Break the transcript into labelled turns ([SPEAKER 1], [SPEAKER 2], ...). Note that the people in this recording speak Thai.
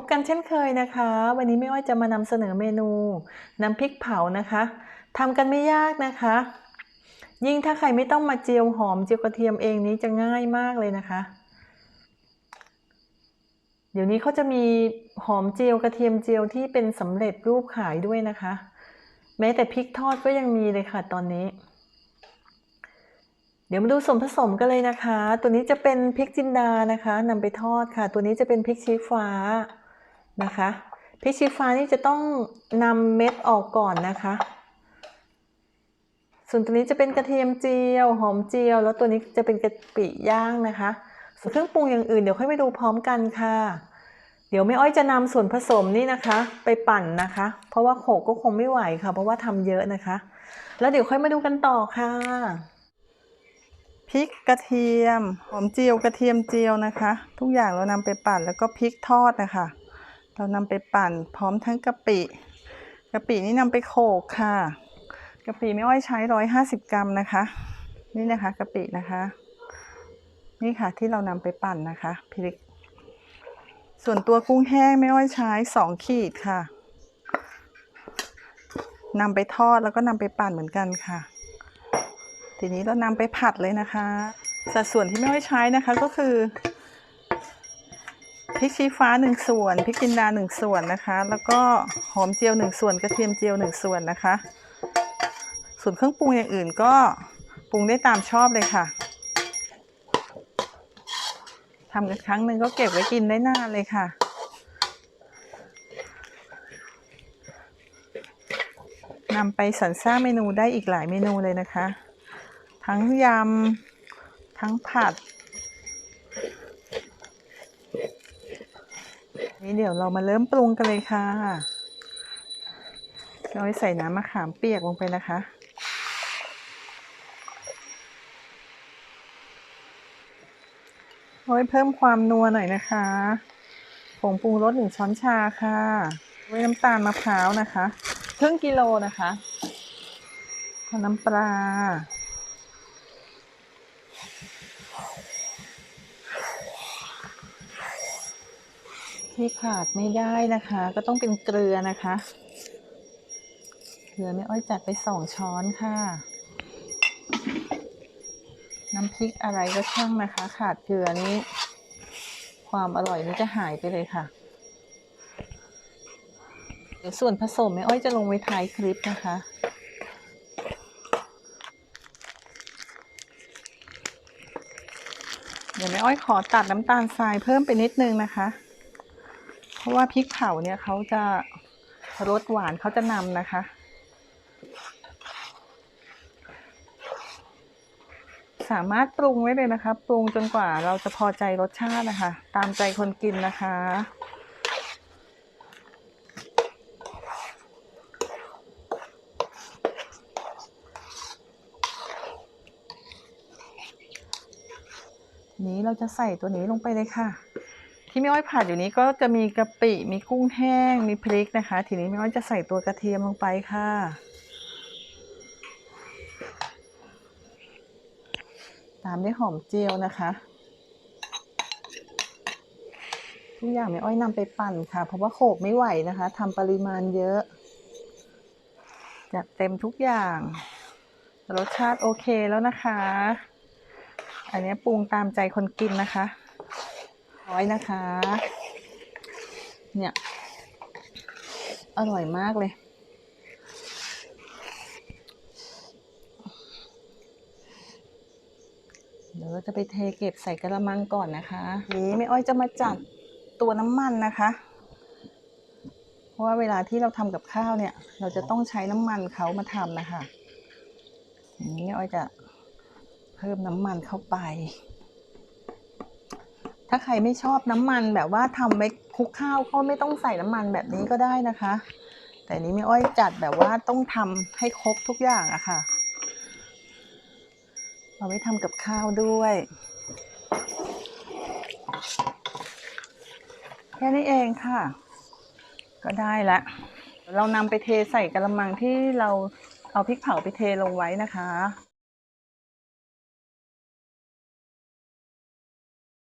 [SPEAKER 1] บกันเช่นเคยนะคะ วันนี้แม่อ้อยจะมานำเสนอเมนูน้ำพริกเผานะคะทำกันไม่ยากนะคะ ยิ่งถ้าใครไม่ต้องมาเจียวหอมเจียวกระเทียมเองนี้จะง่ายมากเลยนะคะ เดี๋ยวนี้เขาจะมีหอมเจียวกระเทียมเจียวที่เป็นสำเร็จรูปขายด้วยนะคะ แม้แต่พริกทอดก็ยังมีเลยค่ะตอนนี้ เดี๋ยวมาดูส่วนผสมกันเลยนะคะ ตัวนี้จะเป็นพริกจินดานะคะนำไปทอดค่ะ ตัวนี้จะเป็นพริกชี้ฟ้า นะคะพริกชี้ฟ้านี่จะต้องนำเม็ดออกก่อนนะคะ ส่วนตัวนี้จะเป็นกระเทียมเจียวหอมเจียว แล้วตัวนี้จะเป็นกะปิย่างนะคะ ส่วนเครื่องปรุงอย่างอื่นเดี๋ยวค่อยไปดูพร้อมกันค่ะ เดี๋ยวแม่อ้อยจะนำส่วนผสมนี่นะคะ ไปปั่นนะคะ เพราะว่าโขกก็คงไม่ไหวค่ะ เพราะว่าทำเยอะนะคะ แล้วเดี๋ยวค่อยมาดูกันต่อค่ะพริกกระเทียมหอมเจียวกระเทียมเจียวนะคะ ทุกอย่างเรานำไปปั่นแล้วก็พริกทอดนะคะ เรานำไปปั่นพร้อมทั้งกะปิ กะปินี่นำไปโขลกค่ะ กะปิไม่อ้อยใช้ร้อยห้าสิบกรัมนะคะ นี่นะคะกะปินะคะ นี่ค่ะที่เรานำไปปั่นนะคะพริก ส่วนตัวกุ้งแห้งไม่อ้อยใช้สองขีดค่ะนำไปทอดแล้วก็นำไปปั่นเหมือนกันค่ะ ทีนี้เรานำไปผัดเลยนะคะ สัดส่วนที่ไม่ค่อยใช้นะคะก็คือ พริกชี้ฟ้าหนึ่งส่วนพริกจินดาหนึ่งส่วนนะคะ แล้วก็หอมเจียวหนึ่งส่วนกระเทียมเจียวหนึ่งส่วนนะคะ ส่วนเครื่องปรุงอย่างอื่นก็ปรุงได้ตามชอบเลยค่ะทำกันครั้งหนึ่งก็เก็บไว้กินได้นานเลยค่ะ นำไปสรรสร้างเมนูได้อีกหลายเมนูเลยนะคะ ทั้งยำ ทั้งผัด นี่เดี๋ยวเรามาเริ่มปรุงกันเลยค่ะ เราใส่น้ำมะขามเปียกลงไปนะคะ โอ้ยเพิ่มความนัวหน่อยนะคะ ผงปรุงรสหนึ่งช้อนชาค่ะไว้น้ำตาลมะพร้าวนะคะครึ่งกิโลนะคะน้ำปลา ที่ขาดไม่ได้นะคะ ก็ต้องเป็นเกลือนะคะเกลือไม่อ้อยจัดไปสองช้อนค่ะ น้ำพริกอะไรก็ช่างนะคะ ขาดเกลือนี้ ความอร่อยนี้จะหายไปเลยค่ะเดี๋ยวส่วนผสมไม่อ้อยจะลงไว้ท้ายคลิปนะคะเดี๋ยวแม่อ้อยขอตัดน้ำตาลทรายเพิ่มไปนิดนึงนะคะ ราะว่าพริกเผาเนี่ยเขาจะรสหวานเขาจะนำนะคะ สามารถปรุงไว้เลยนะคะ ปรุงจนกว่าเราจะพอใจรสชาตินะคะ ตามใจคนกินนะคะนี้เราจะใส่ตัวนี้ลงไปเลยค่ะ ที่แม่อ้อยผัดอยู่นี้ก็จะมีกะปิมีกุ้งแห้งมีพริกนะคะ ทีนี้แม่อ้อยจะใส่ตัวกระเทียมลงไปค่ะตามด้วยหอมเจียวนะคะทุกอย่างแม่อ้อยนำไปปั่นค่ะ เพราะว่าโขกไม่ไหวนะคะทำปริมาณเยอะจัดเต็มทุกอย่าง รสชาติโอเคแล้วนะคะ อันนี้ปรุงตามใจคนกินนะคะ ร้อยนะคะ เนี่ย อร่อยมากเลย เดี๋ยวเราจะไปเทเก็บใส่กระมังก่อนนะคะ นี้แม่อ้อยจะมาจัดตัวน้ำมันนะคะ เพราะว่าเวลาที่เราทำกับข้าวเนี่ย เราจะต้องใช้น้ำมันเขามาทำนะคะ อย่างนี้แม่อ้อยจะเพิ่มน้ำมันเข้าไป ถ้าใครไม่ชอบน้ำมันแบบว่าทำไว้คลุกข้าวก็ไม่ต้องใส่น้ำมันแบบนี้ก็ได้นะคะ แต่นี้แม่อ้อยจัดแบบว่าต้องทำให้ครบทุกอย่างอะค่ะเราไม่ทำกับข้าวด้วย แค่นี้เองค่ะ ก็ได้ละเรานำไปเทใส่กระมังที่เราเอาพริกเผาไปเทลงไว้นะคะ